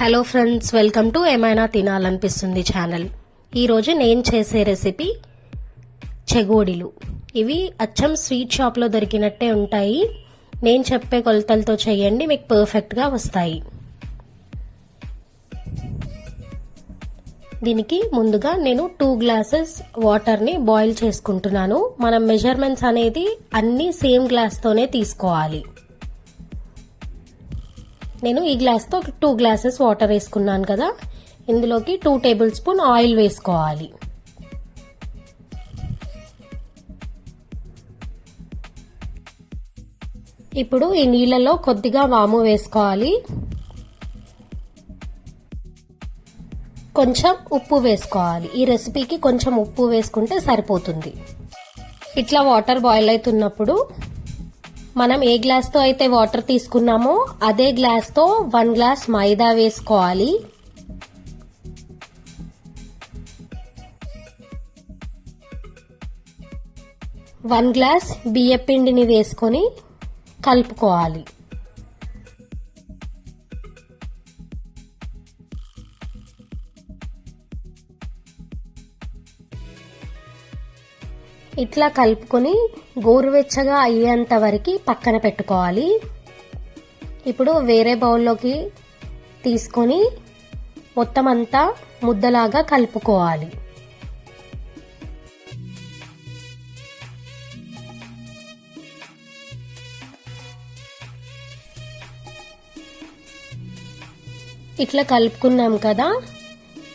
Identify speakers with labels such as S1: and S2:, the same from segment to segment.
S1: Hello friends welcome to ఏమైనా తినాలనిపిస్తుంది channel ఈరోజు నేను చేసే రెసిపీ చెగోడీలు. ఇవి అచ్చం స్వీట్ షాప్లో దొరికినట్టే ఉంటాయి. నేను చెప్పే కొలతలతో చేయండి మీకు పర్ఫెక్ట్గా వస్తాయి. దీనికి ముందుగా నేను టూ గ్లాసెస్ వాటర్ని బాయిల్ చేసుకుంటున్నాను. మనం మెజర్మెంట్స్ అనేది అన్ని సేమ్ గ్లాస్తోనే తీసుకోవాలి. నేను ఈ గ్లాస్తో టూ గ్లాసెస్ వాటర్ వేసుకున్నాను కదా. ఇందులోకి టూ టేబుల్ స్పూన్ ఆయిల్ వేసుకోవాలి. ఇప్పుడు ఈ నీళ్ళలో కొద్దిగా వాము వేసుకోవాలి. కొంచెం ఉప్పు వేసుకోవాలి. ఈ రెసిపీకి కొంచెం ఉప్పు వేసుకుంటే సరిపోతుంది. ఇట్లా వాటర్ బాయిల్ అవుతున్నప్పుడు మనం ఏ గ్లాస్తో అయితే వాటర్ తీసుకున్నామో అదే గ్లాస్తో వన్ గ్లాస్ మైదా వేసుకోవాలి. వన్ గ్లాస్ బియ్యపిండిని వేసుకొని కలుపుకోవాలి. ఇట్లా కలుపుకొని గోరువెచ్చగా అయ్యేంత వరకు పక్కన పెట్టుకోవాలి. ఇప్పుడు వేరే బౌల్లోకి తీసుకొని మొత్తం అంతా ముద్దలాగా కలుపుకోవాలి. ఇట్లా కలుపుకున్నాం కదా.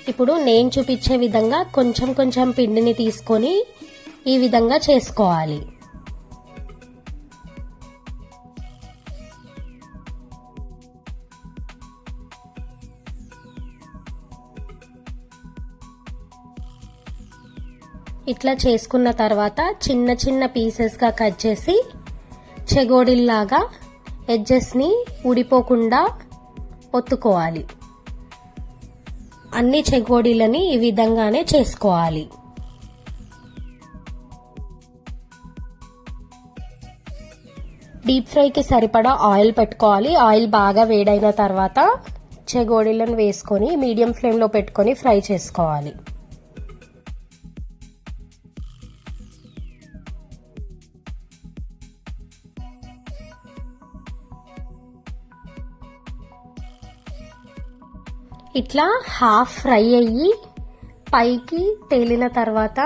S1: ఇప్పుడు నేను చూపించే విధంగా కొంచెం కొంచెం పిండిని తీసుకొని ఈ విధంగా చేసుకోవాలి. ఇట్లా చేసుకున్న తర్వాత చిన్న చిన్న పీసెస్గా కట్ చేసి చెగోడిల్లాగా ఎడ్జెస్ని ఊడిపోకుండా ఒత్తుకోవాలి. అన్ని చెగోడీలని ఈ విధంగానే చేసుకోవాలి. డీప్ ఫ్రైకి సరిపడా ఆయిల్ పెట్టుకోవాలి. ఆయిల్ బాగా వేడైన తర్వాత చెగోడీలను వేసుకొని మీడియం ఫ్లేమ్లో పెట్టుకొని ఫ్రై చేసుకోవాలి. ఇట్లా హాఫ్ ఫ్రై అయ్యి పైకి తేలిన తర్వాత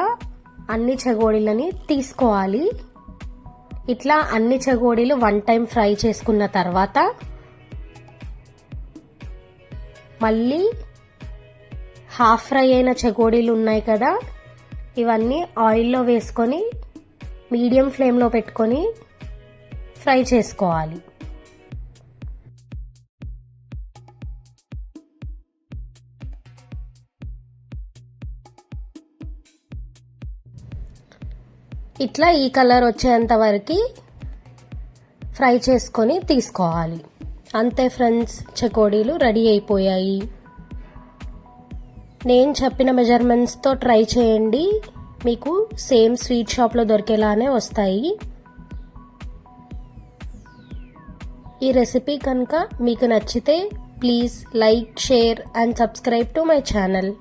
S1: అన్ని చెగోడీలని తీసుకోవాలి. ఇట్లా అన్ని చెగోడీలు వన్ టైం ఫ్రై చేసుకున్న తర్వాత మళ్ళీ హాఫ్ ఫ్రై అయిన చెగోడీలు ఉన్నాయి కదా ఇవన్నీ ఆయిల్లో వేసుకొని మీడియం ఫ్లేమ్లో పెట్టుకొని ఫ్రై చేసుకోవాలి. ఇట్లా ఈ కలర్ వచ్చేంత వరకు ఫ్రై చేసుకొని తీసుకోవాలి. అంతే ఫ్రెండ్స్ చకోడీలు రెడీ అయిపోయాయి. నేను చెప్పిన మెజర్మెంట్స్తో ట్రై చేయండి. మీకు సేమ్ స్వీట్ షాప్లో దొరికేలానే వస్తాయి. ఈ రెసిపీ కనుక మీకు నచ్చితే please like share and subscribe to my channel.